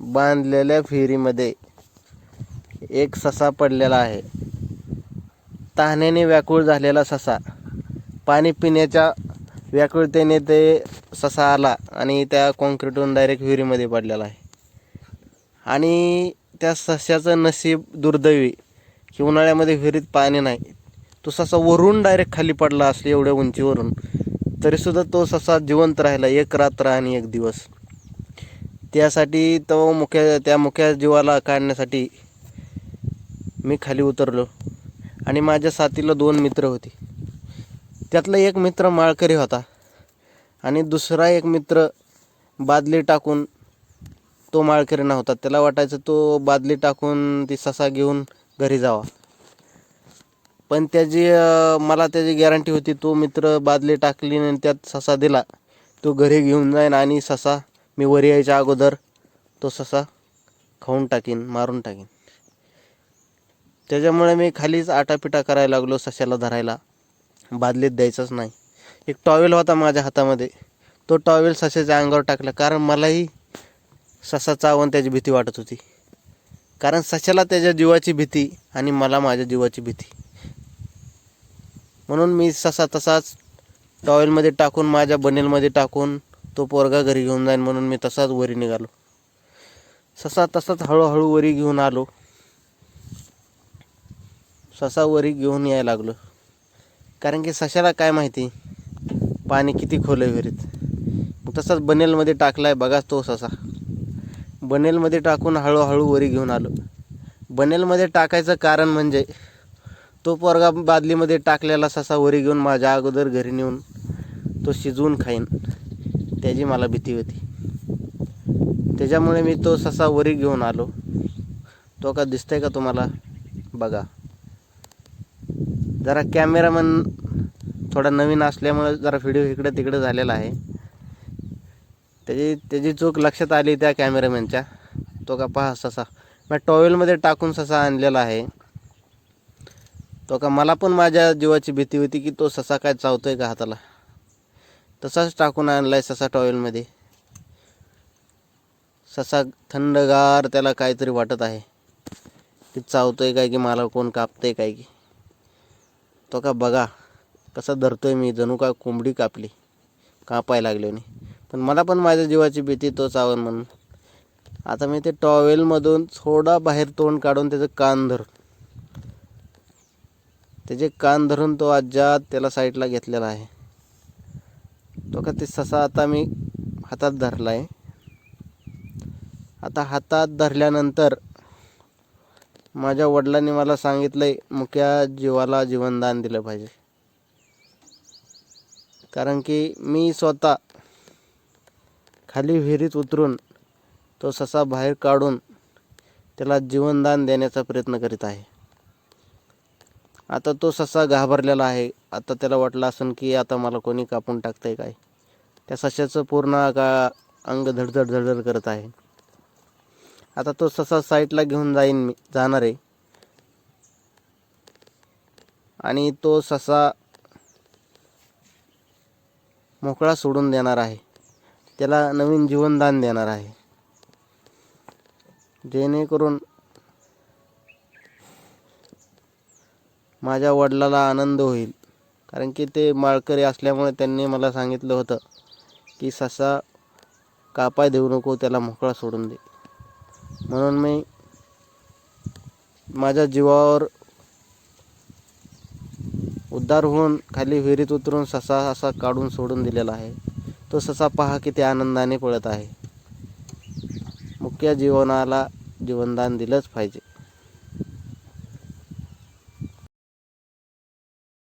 बांधलेल्या विहिरीमध्ये एक ससा पडलेला आहे. तहाण्याने व्याकुळ झालेला ससा. पाणी पिण्याच्या व्याकुळतेने ते ससा आला आणि त्या कॉन्क्रीटहून डायरेक्ट विहिरीमध्ये पडलेला आहे. आणि त्या सस्याचं नशीब दुर्दैवी की उन्हाळ्यामध्ये विहिरीत पाणी नाही. तो ससा वरून डायरेक्ट खाली पडला असली एवढ्या उंचीवरून. तरीसुद्धा तो ससा जिवंत राहिला एक रात्र आणि एक दिवस. त्यासाठी तो मुख्या त्या मुख्या जीवाला काढण्यासाठी मी खाली उतरलो. आणि माझ्या साथीला दोन मित्र होते. त्यातला एक मित्र माळकरी होता. आणि दुसरा एक मित्र बादली टाकून तो माळकरी नव्हता त्याला वाटायचं तो बादली टाकून ती ससा घेऊन घरी जावा. पण त्याची मला त्याची गॅरंटी होती तो मित्र बादली टाकली आणि त्यात ससा दिला. तो घरी घेऊन जाईन आणि ससा मी वर यायच्या अगोदर तो ससा खाऊन टाकीन मारून टाकीन. त्याच्यामुळे मी खालीच आटापिटा करायला लागलो सशाला धरायला. बादलीत द्यायचंच नाही. एक टॉवेल होता माझ्या हातामध्ये. तो टॉवेल सशाच्या अंगावर टाकला कारण मलाही ससा चावून त्याची भीती वाटत होती. कारण सशाला त्याच्या जीवाची भीती आणि मला माझ्या जीवाची भीती. म्हणून मी ससा तसाच टॉवेलमध्ये टाकून माझ्या बनेलमध्ये टाकून तो पोरगा घरी घेऊन जाईन म्हणून मी तसाच वरी निघालो. ससा तसाच हळूहळू वरी घेऊन आलो. ससा वरी घेऊन यायला लागलो. कारण की सशाला काय माहिती? पाणी किती खोल आहे विहिरीत मग तसाच बनेलमध्ये टाकलाय बघाच तो ससा. बनेलमध्ये टाकून हळूहळू वरी घेऊन आलो. बनेलमध्ये टाकायचं कारण म्हणजे तो पोरगा बादलीमध्ये टाकलेला ससा वरी घेऊन माझ्या अगोदर घरी नेऊन तो शिजवून खाईन. त्याची मला भीती होती. त्याच्यामुळे मी तो ससा वरी घेऊन आलो. तो का दिसतंय का तुम्हाला? बघा. जरा कॅमेरामन थोडा नवीन असल्यामुळे जरा व्हिडिओ इकडं तिकडं झालेला आहे. त्याची त्याची चूक लक्षात आली त्या कॅमेरामॅनच्या तो का पहा ससा. मी टॉवेलमध्ये टाकून ससा आणलेला आहे. तो का मला पण माझ्या जीवाची भीती होती की तो ससा काय चावतोय का हाताला? तसाच टाकून आणलाय ससा टॉवेलमध्ये ससा थंडगार त्याला काहीतरी वाटत आहे. की चावतोय काय की मला कोण कापतंय काय की. तो का बघा कसा धरतोय मी जणू का कोंबडी कापली. कापाय लागली नाही पण मला पण माझ्या जीवाची भीती तो चावन म्हणून. आता मी ते टॉवेलमधून थोडा बाहेर तोंड काढून त्याचं कान धरून. त्याचे कान धरून तो अज्जात त्याला साईडला घेतलेला आहे. तो का ते ससा आता मी हातात धरला आहे आता हातात धरल्यानंतर माझ्या वडिलांनी मला सांगितलंय मुख्या जीवाला जीवनदान दिलं पाहिजे. कारण की मी स्वतः खाली विहिरीत उतरून तो ससा बाहेर काढून त्याला जीवनदान देण्याचा प्रयत्न करीत आहे. आता तो ससा घाबरलेला आहे. आता त्याला वाटलं असेल की आता मला कोणी कापून टाकतंय काय? त्या सशाचं पूर्ण का अंग धडधड धडधड करत आहे. आता तो ससा साईडला घेऊन जाईन मी जाणार आहे. आणि तो ससा मोकळा सोडून देणार आहे. त्याला नवीन जीवनदान देणार आहे. जेणेकरून माझ्या वडिलाला आनंद होईल. कारण की ते माळकरी असल्यामुळे त्यांनी मला सांगितलं होतं की ससा कापाय देऊ नको त्याला मोकळा सोडून दे. म्हणून मी माझ्या जीवावर उद्धार होऊन खाली विहिरीत उतरून ससा असा काढून सोडून दिलेला आहे. तो ससा पहा किती आनंदाने पळत आहे. मुख्य जीवनाला जीवनदान दिलंच पाहिजे.